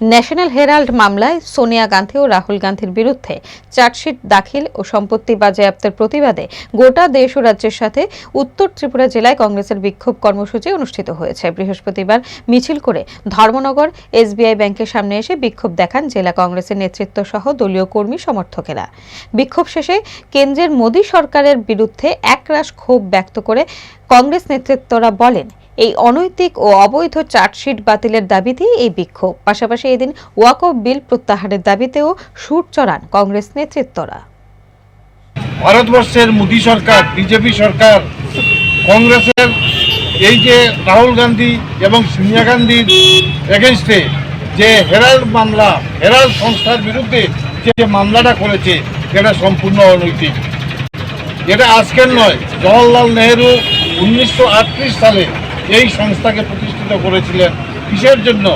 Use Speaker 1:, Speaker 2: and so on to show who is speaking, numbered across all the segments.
Speaker 1: National Herald মামলায় সোনিয়া গান্ধী ও রাহুল গান্ধীর বিরুদ্ধে চার্জশিট দাখিল ও সম্পত্তি বাজেয়াপ্তের প্রতিবাদে গোটা দেশ ও রাজ্যের সাথে উত্তর ত্রিপুরা জেলায় কংগ্রেসের বিক্ষোভ কর্মসূচি অনুষ্ঠিত হয়েছে। বৃহস্পতিবার মিছিল করে ধর্মনগর এসবিআই ব্যাংকের সামনে এসে বিক্ষোভ দেখান জেলা কংগ্রেসের নেতৃত্ব সহ দলীয় কর্মী সমর্থকেরা। বিক্ষোভ শেষে কেন্দ্রের মোদী সরকারের বিরুদ্ধে একরাশ ক্ষোভ ব্যক্ত করে কংগ্রেস নেতৃত্বরা বলেন এই অনৈতিক ও অবৈধ চার্জশিট বাতিলের দাবিতেই এই বিক্ষোভ। পাশাপাশি এদিন ওয়াকফ বিল প্রত্যাহারের দাবিতেও সুর চড়ান কংগ্রেস নেতৃত্বরা।
Speaker 2: ভারতবর্ষের মোদী সরকার, বিজেপি সরকার, কংগ্রেসের এই যে রাহুল গান্ধী এবং সোনিয়া গান্ধীর এগেনস্টে যে হেরাল্ড মামলা, হেরাল্ড সংস্থার বিরুদ্ধে যে মামলাটা করেছে এটা সম্পূর্ণ অনৈতিক। এটা আজকের নয়, জওয়াহরলাল নেহেরু উনিশশো সালে এই সংস্থাকে প্রতিষ্ঠিত করেছিলেন। কিসের জন্য?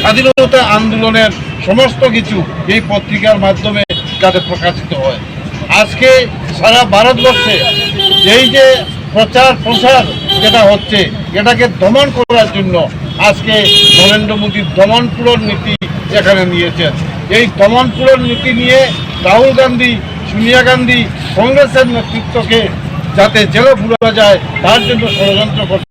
Speaker 2: স্বাধীনতা আন্দোলনের সমস্ত কিছু এই পত্রিকার মাধ্যমে যাতে প্রকাশিত হয়। আজকে সারা ভারতবর্ষে এই যে প্রচার প্রসার যেটা হচ্ছে, এটাকে দমন করার জন্য আজকে নরেন্দ্র মোদীর দমনপূরণ নীতি এখানে নিয়েছেন। এই দমন দমনপূরণ নীতি নিয়ে রাহুল গান্ধী, সোনিয়া গান্ধী কংগ্রেসের নেতৃত্বকে যাতে জেলে ভুলা যায়, তার জন্য ষড়যন্ত্র করছে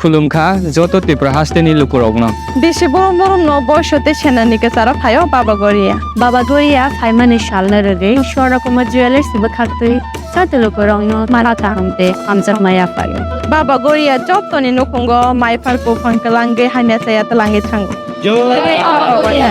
Speaker 3: খুলুমখা। যত তীব্র হাসতে নিল কুরগ্ন।
Speaker 4: বেশি বরম বরম ন বয়সতে সেনানিকে সারা ফায়ও বাবা গড়িয়া।
Speaker 5: বাবা গড়িয়া ফাই মানে শালনা রগে সরকমের জুয়েলার্স খাকতে সাথে লোক রং মারা তাহমতে আমজার মায়া পায়
Speaker 4: বাবা গড়িয়া যতনি নখঙ্গ মাইফার কোফাঙ্কে লাঙ্গে হাইনা সায়াতে লাঙ্গে থাঙ্গ
Speaker 5: জয় বাবা গড়িয়া।